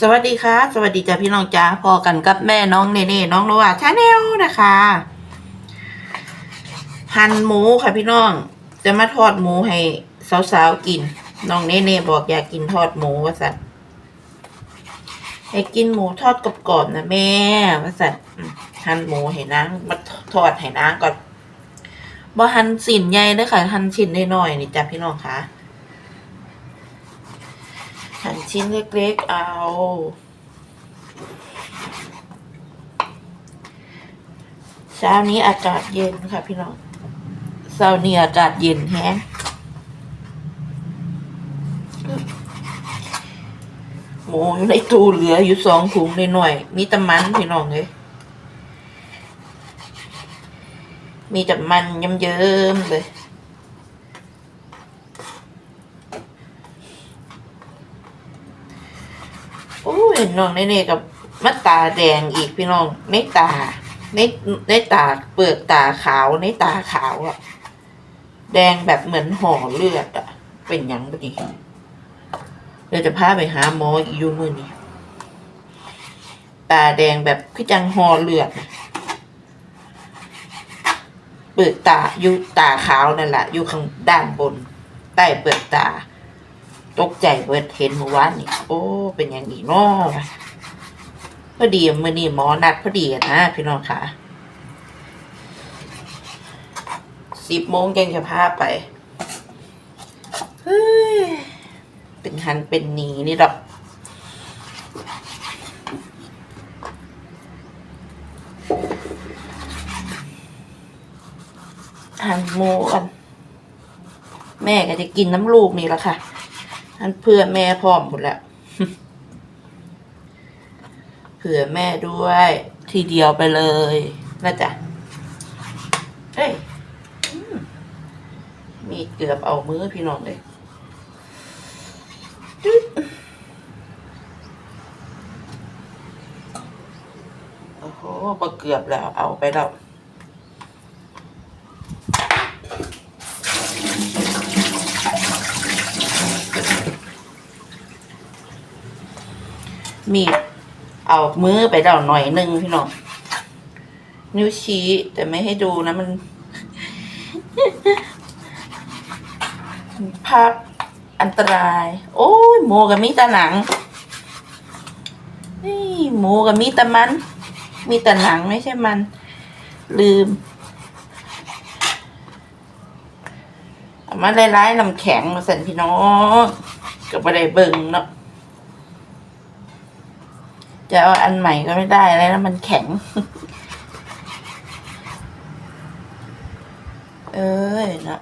สวัสดีค่ะ สวัสดีจ้าพี่น้องจ้าพอกันกับแม่น้องเนเน่น้องโนวาชาแนลนะคะหั่นหมูค่ะพี่น้อง จะมาทอดหมูให้สาวๆกินน้องเนเน่บอกอยากกินทอดหมูว่าสัตว์ให้กินหมูทอดกรอบๆนะแม่ว่าสัตว์หั่นหมูให้นางมาทอดให้นางก่อนบ่หั่นสินใหญ่เลยค่ะหั่นชิ้นน้อยๆนี่จ้าพี่น้องค่ะหั่น ชิ้นเล็กๆเอา เช้านี้อากาศเย็นค่ะพี่น้องเช้านี้อากาศเย็นแฮะหมูอยู่ในตู้เหลืออยู่สองถุงหน่อยๆมีแต่มันพี่น้องเลยมีแต่มันเยิ้มๆเลย โอ้ยน้องในนี่กับมาตาแดงอีกพี่น้องในตาในในตาเปลือกตาขาวในตาขาวอะแดงแบบเหมือนห่อเลือดอะเป็นยังบดีเดี๋ยวจะพาไปหาหมออยูมือนี้ตาแดงแบบคือจังห่อเลือดเปลือกตาอยู่ตาขาวนั่นแหละอยู่ข้างด้านบนใต้เปลือกตา ตกใจเบิดเห็นเมื่อวานนี่โอ้ เป็นอย่างนี้เนาะพอดีมื่อนี้หมอนัดพอดีนะพี่น้องค่ะสิบโมงยังจะพาไปเฮ้ยเป็นหันเป็นหนีนี่ดอกหันหมูกัน แม่ก็จะกินน้ำลูกนี่แหละค่ะ อันเพื่อแม่พร้อมหมดแล้วเผื่อแม่ด้วย ทีเดียวไปเลยนะจ๊ะเอ้ยมีเกือบเอามือพี่น้องเลยโอ้โหบ่เกือบแล้วเอาไปแล้ว มีดเอามือไปเดาหน่อยหนึ่งพี่น้องนิ้วชี้แต่ไม่ให้ดูนะมันภาพอันตราย โอ้ยหมูกับมีตะหนังนี่หมูกับมีแต่มัน มีต่หนังไม่ใช่มัน ลืมเอามาไล่ๆน้ำแข็งมาสั่นพี่น้องก็ไม่ได้เบิ่งเนาะ จะเอาอันใหม่ก็ไม่ได้แล้วมันแข็ง เอ้ยนะ